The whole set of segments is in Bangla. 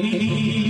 আমার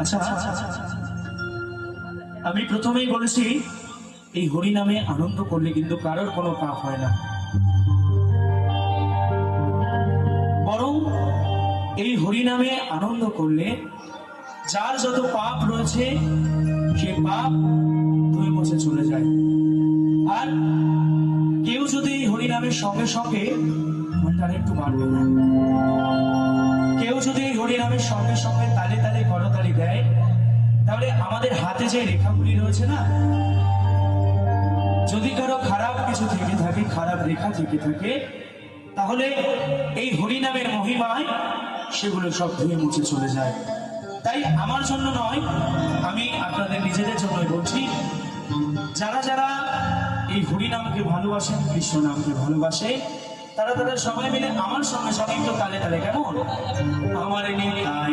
আচ্ছা আমি প্রথমেই বলেছি, এই হরি নামে আনন্দ করলে কিন্তু কারোর কোনো পাপ হয় না। এই হরি নামে আনন্দ করলে যার যত পাপ রয়েছে, সে পাপ ধুয়ে মুছে চলে যায়। আর কেউ যদি এই হরি নামের সঙ্গে সঙ্গে তার একটু বাড়বে না কেউ যদি এই হরিনামের সঙ্গে সঙ্গে তালে তালে করতালি দেয়, তাহলে আমাদের হাতে যে রেখাগুলি রয়েছে না, যদি কারও খারাপ কিছু থেকে থাকে, খারাপ রেখা থেকে থাকে, তাহলে এই হরিনামের মহিমায় সেগুলো সব ধুয়ে মুছে চলে যায়। তাই আমার জন্য নয়, আমি আপনাদের নিজেদের জন্যই বলছি, যারা যারা এই হরিনামকে ভালোবাসেন, কৃষ্ণ নামকে ভালোবাসে, তারা তাদের সবাই মিলে আমার সঙ্গে সবাই তো তালে তালে কেমন? আমার নিতাই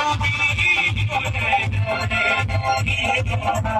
Thank you.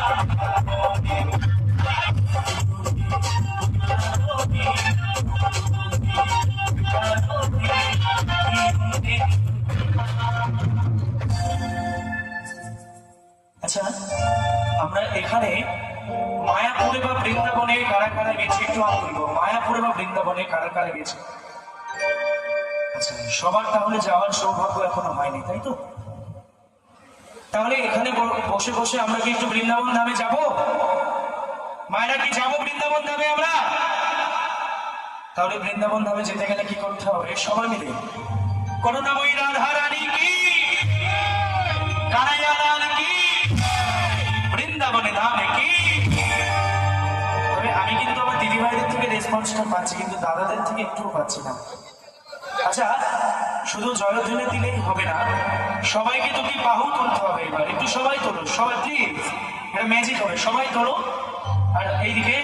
আচ্ছা আমরা এখানে মায়াপুরে বা বৃন্দাবনে কারা কারা গেছি একটু আমি মায়াপুরে বা বৃন্দাবনে কারা কারা গেছে? আচ্ছা সবার তাহলে যাওয়ার সৌভাগ্য এখনও হয়নি, তাই তো? তাহলে এখানে বসে বসে আমরা কি একটু বৃন্দাবন ধামে যাব? মায়েরা কি যাব বৃন্দাবন ধামে আমরা? তাহলে বৃন্দাবন ধামে যেতে গেলে কি করতে হবে? সবাই মিলে করুণাময়ী রাধা কি? কানাইয়া কি? বৃন্দাবনে ধামে আমি কিন্তু আমার দিদি থেকে রেসপন্সটা পাচ্ছি, কিন্তু দাদাদের থেকে একটুও পাচ্ছি না। আচ্ছা শুধু জয়ধ্বনি দিলেই হবে না, সবাইকে দুটি বাহু তুলতে হবে এবার? একটু সবাই তোলো, সবাই প্লিজ এটা ম্যাজিক হবে, সবাই তোলো। আর এইদিকে